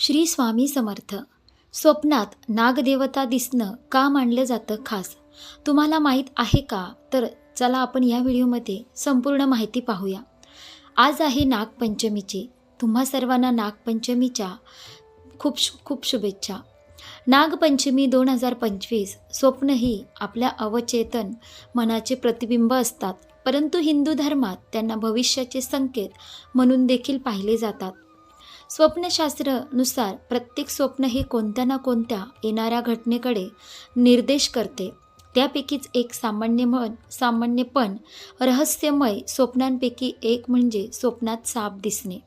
श्री स्वामी समर्थ. स्वप्नात नागदेवता दिसणं का मानलं जातं खास? तुम्हाला माहीत आहे का? तर चला आपण या व्हिडिओमध्ये संपूर्ण माहिती पाहूया. आज आहे नागपंचमीची. तुम्हा सर्वांना नागपंचमीच्या खूप शु खूप शुभेच्छा. नागपंचमी दोन हजार पंचवीस स्वप्न ही आपल्या अवचेतन मनाचे प्रतिबिंब असतात. परंतु हिंदू धर्मात त्यांना भविष्याचे संकेत म्हणून देखील पाहिले जातात. स्वप्नशास्त्रानुसार प्रत्येक स्वप्न हे कोणत्या ना कोणत्या येणाऱ्या घटनेकडे निर्देश करते. त्यापैकीच एक सामान्य मन सामान्यपण रहस्यमय स्वप्नांपैकी एक म्हणजे स्वप्नात साप दिसणे.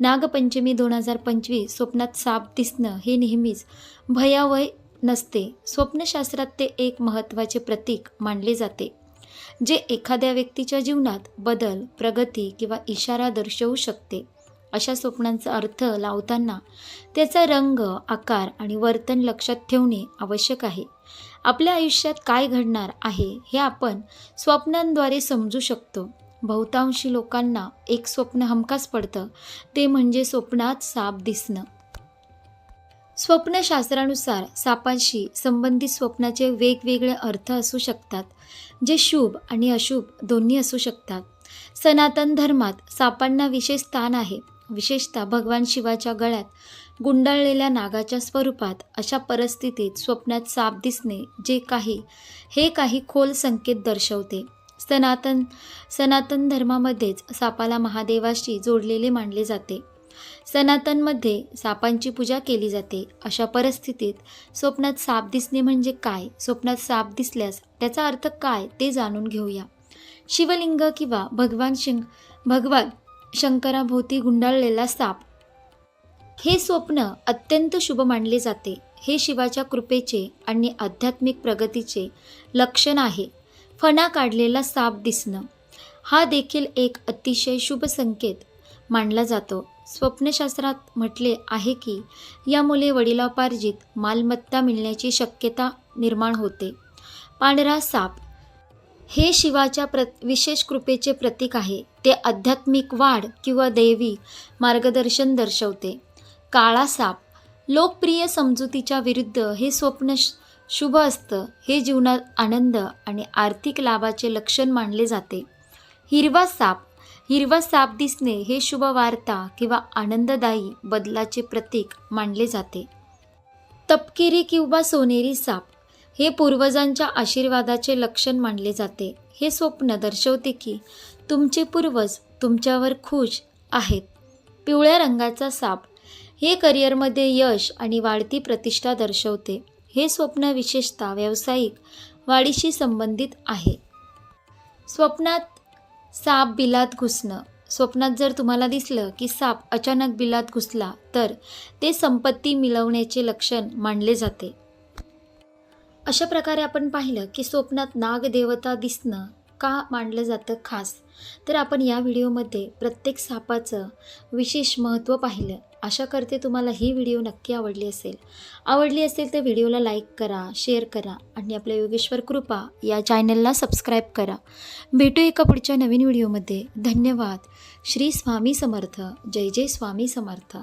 नागपंचमी दोन हजार पंचवीस स्वप्नात साप दिसणं हे नेहमीच भयावय नसते. स्वप्नशास्त्रात ते एक महत्त्वाचे प्रतीक मानले जाते जे एखाद्या व्यक्तीच्या जीवनात बदल प्रगती किंवा इशारा दर्शवू शकते. अशा स्वप्नांचा अर्थ लावताना त्याचा रंग आकार आणि वर्तन लक्षात ठेवणे आवश्यक आहे. आपल्या आयुष्यात काय घडणार आहे हे आपण स्वप्नांद्वारे समजू शकतो. बहुतांशी लोकांना एक स्वप्न हमखास पडतं. ते म्हणजे स्वप्नात साप दिसणं. स्वप्नशास्त्रानुसार सापांशी संबंधित स्वप्नाचे वेगवेगळे अर्थ असू शकतात जे शुभ आणि अशुभ दोन्ही असू शकतात. सनातन धर्मात सापांना विशेष स्थान आहे. विशेषतः भगवान शिवाच्या गळ्यात गुंडाळलेल्या नागाच्या स्वरूपात अशा परिस्थितीत स्वप्नात साप दिसणे जे काही हे काही खोल संकेत दर्शवते. सनातन सनातन धर्मामध्येच सापाला महादेवाशी जोडलेले मानले जाते. सनातनमध्ये सापांची पूजा केली जाते. अशा परिस्थितीत स्वप्नात साप दिसणे म्हणजे काय? स्वप्नात साप दिसल्यास त्याचा अर्थ काय ते जाणून घेऊया. शिवलिंग किंवा भगवान शिंग भगवान शंकराभोवती गुंडाळलेला साप. हे स्वप्न अत्यंत शुभ मानले जाते. हे शिवाच्या कृपेचे आणि आध्यात्मिक प्रगतीचे लक्षण आहे. फणा काढलेला साप दिसणं. हा देखील एक अतिशय शुभ संकेत मानला जातो. स्वप्नशास्त्रात म्हटले आहे की यामुळे वडिलोपार्जित मालमत्ता मिळण्याची शक्यता निर्माण होते. पांढरा साप हे शिवाच्या प्र विशेष कृपेचे प्रतीक आहे. ते आध्यात्मिक वाढ किंवा दैवी मार्गदर्शन दर्शवते. काळा साप लोकप्रिय समजुतीच्या विरुद्ध हे स्वप्न श- शुभ असतं हे जीवनात आनंद आणि आर्थिक लाभाचे लक्षण मानले जाते. हिरवा साप हिरवा साप दिसणे हे शुभ वार्ता किंवा आनंददायी बदलाचे प्रतीक मानले जाते. तपकिरी किंवा सोनेरी साप हे पूर्वजांच्या आशीर्वादाचे लक्षण मानले जाते. हे स्वप्न दर्शवते की तुमचे पूर्वज तुमच्यावर खुश आहेत. पिवळ्या रंगाचा साप. हे करिअरमध्ये यश आणि वाढती प्रतिष्ठा दर्शवते. हे स्वप्न विशेषतः व्यावसायिक वाढीशी संबंधित आहे. स्वप्नात साप बिलात घुसणं. स्वप्नात जर तुम्हाला दिसलं की साप अचानक बिलात घुसला तर ते संपत्ती मिळवण्याचे लक्षण मानले जाते. अशा प्रकारे आपण पाहिलं की स्वप्नात नागदेवता दिसणं का मानलं जातं खास? तर आपण या व्हिडिओमध्ये प्रत्येक सापाचं विशेष महत्त्व पाहिलं. आशा करते तुम्हाला ही व्हिडिओ नक्की आवडली असेल. आवडली असेल तर व्हिडिओला लाईक करा शेअर करा आणि आपल्या योगेश्वर कृपा या चॅनलला सबस्क्राईब करा. भेटू एका पुढच्या नवीन व्हिडिओमध्ये. धन्यवाद. श्री स्वामी समर्थ. जय जय स्वामी समर्थ.